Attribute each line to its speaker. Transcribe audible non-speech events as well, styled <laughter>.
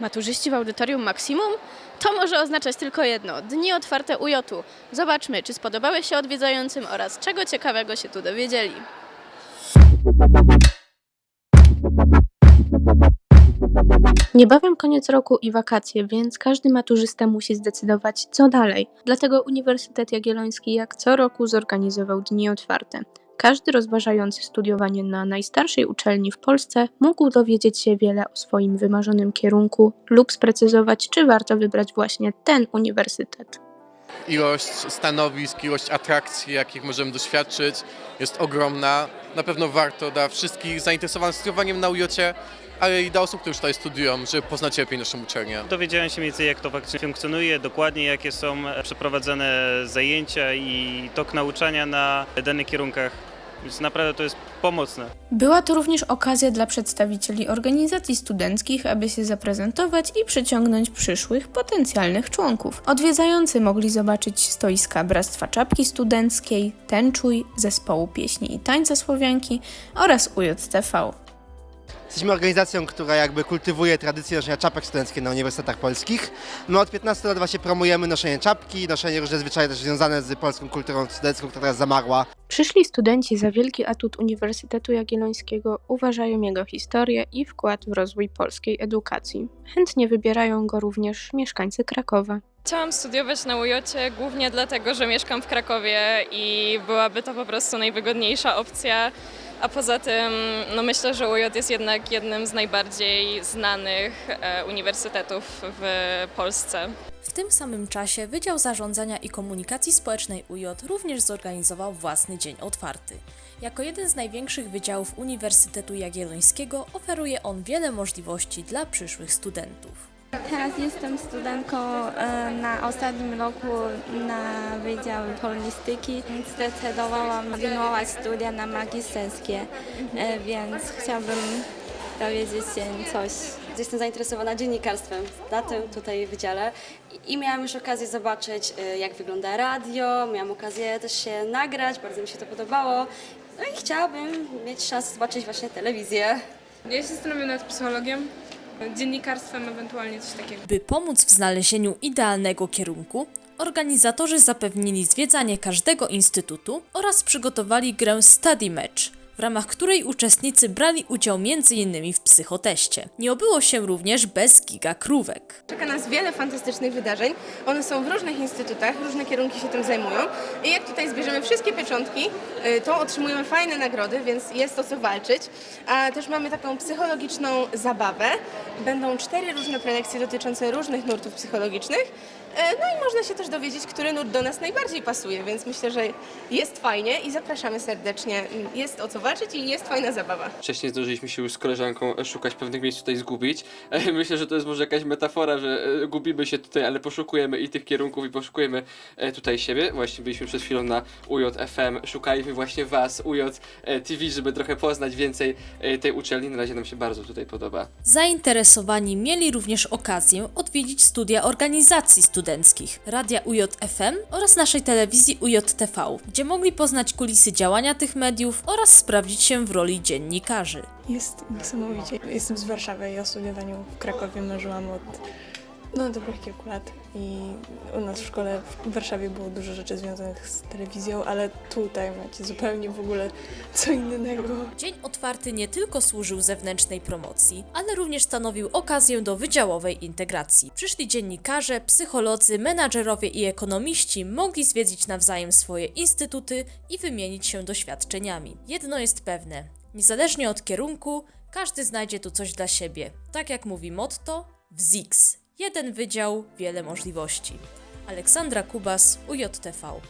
Speaker 1: Maturzyści w audytorium Maksimum? To może oznaczać tylko jedno: dni otwarte UJ-u. Zobaczmy, czy spodobały się odwiedzającym oraz czego ciekawego się tu dowiedzieli. Niebawem koniec roku i wakacje, więc każdy maturzysta musi zdecydować, co dalej. Dlatego Uniwersytet Jagielloński jak co roku zorganizował dni otwarte. Każdy rozważający studiowanie na najstarszej uczelni w Polsce mógł dowiedzieć się wiele o swoim wymarzonym kierunku lub sprecyzować, czy warto wybrać właśnie ten uniwersytet.
Speaker 2: Ilość stanowisk, ilość atrakcji, jakich możemy doświadczyć, jest ogromna. Na pewno warto dla wszystkich zainteresowanych studiowaniem na UJ, ale i dla osób, które już tutaj studiują, żeby poznać lepiej naszą uczelnię.
Speaker 3: Dowiedziałem się więcej jak to faktycznie funkcjonuje, dokładnie jakie są przeprowadzane zajęcia i tok nauczania na danych kierunkach, więc naprawdę to jest pomocne.
Speaker 4: Była to również okazja dla przedstawicieli organizacji studenckich, aby się zaprezentować i przyciągnąć przyszłych potencjalnych członków. Odwiedzający mogli zobaczyć stoiska Bractwa Czapki Studenckiej, Tęczuj, Zespołu Pieśni i Tańca Słowianki oraz UJTV.
Speaker 5: Jesteśmy organizacją, która jakby kultywuje tradycję noszenia czapek studenckich na uniwersytetach polskich. My od 15 lat właśnie promujemy noszenie czapki, noszenie różne zwyczaje też związane z polską kulturą studencką, która teraz zamarła.
Speaker 1: Przyszli studenci za wielki atut Uniwersytetu Jagiellońskiego uważają jego historię i wkład w rozwój polskiej edukacji. Chętnie wybierają go również mieszkańcy Krakowa.
Speaker 6: Chciałam studiować na UJ głównie dlatego, że mieszkam w Krakowie i byłaby to po prostu najwygodniejsza opcja. A poza tym no myślę, że UJ jest jednak jednym z najbardziej znanych e, uniwersytetów w Polsce.
Speaker 7: W tym samym czasie Wydział Zarządzania i Komunikacji Społecznej UJ również zorganizował własny dzień otwarty. Jako jeden z największych wydziałów Uniwersytetu Jagiellońskiego oferuje on wiele możliwości dla przyszłych studentów.
Speaker 8: Teraz jestem studentką e, na ostatnim roku na Wydział Polonistyki. Zdecydowałam kontynuować studia na magisterskie, e, więc chciałabym dowiedzieć się coś.
Speaker 9: Jestem zainteresowana dziennikarstwem na tym tutaj wydziale i- miałam już okazję zobaczyć, y, jak wygląda radio, miałam okazję też się nagrać, bardzo mi się to podobało. No i chciałabym mieć szansę zobaczyć właśnie telewizję.
Speaker 10: Ja się zastanawiam nad psychologiem, dziennikarstwem, ewentualnie coś takiego.
Speaker 7: By pomóc w znalezieniu idealnego kierunku, organizatorzy zapewnili zwiedzanie każdego instytutu oraz przygotowali grę Study Match, w ramach której uczestnicy brali udział m.in. w psychoteście. Nie obyło się również bez gigakrówek.
Speaker 10: Czeka nas wiele fantastycznych wydarzeń. One są w różnych instytutach, różne kierunki się tym zajmują. I jak tutaj zbierzemy wszystkie pieczątki, y, to otrzymujemy fajne nagrody, więc jest o co walczyć. A też mamy taką psychologiczną zabawę. Będą cztery różne prelekcje dotyczące różnych nurtów psychologicznych. E, No można się też dowiedzieć, który nurt do nas najbardziej pasuje, więc myślę, że jest fajnie i zapraszamy serdecznie. Jest o co walczyć i jest fajna zabawa.
Speaker 11: Wcześniej zdążyliśmy się już z koleżanką e, szukać pewnych miejsc tutaj zgubić. E, <laughs> Myślę, że to jest może jakaś metafora, że e, gubimy się tutaj, ale poszukujemy i tych kierunków i poszukujemy tutaj siebie. Właśnie byliśmy przed chwilą na UJFM, szukaliśmy właśnie Was, UJ e, TV, żeby trochę poznać więcej tej uczelni. Na razie nam się bardzo tutaj podoba.
Speaker 7: Zainteresowani mieli również okazję odwiedzić studia organizacji studenckich, radia UJFM oraz naszej telewizji UJTV, gdzie mogli poznać kulisy działania tych mediów oraz sprawdzić się w roli dziennikarzy.
Speaker 12: Jest niesamowicie. Jestem z Warszawy i o studiowaniu w Krakowie marzyłam od no, dobrych kilku lat. I u nas w szkole w Warszawie było dużo rzeczy związanych z telewizją, ale tutaj macie zupełnie w ogóle co innego.
Speaker 7: Dzień otwarty nie tylko służył zewnętrznej promocji, ale również stanowił okazję do wydziałowej integracji. Przyszli dziennikarze, psycholodzy, menadżerowie i ekonomiści mogli zwiedzić nawzajem swoje instytuty i wymienić się doświadczeniami. Jedno jest pewne: niezależnie od kierunku, każdy znajdzie tu coś dla siebie. Tak jak mówi motto, w. Jeden wydział, wiele możliwości. Aleksandra Kubas, UJTV.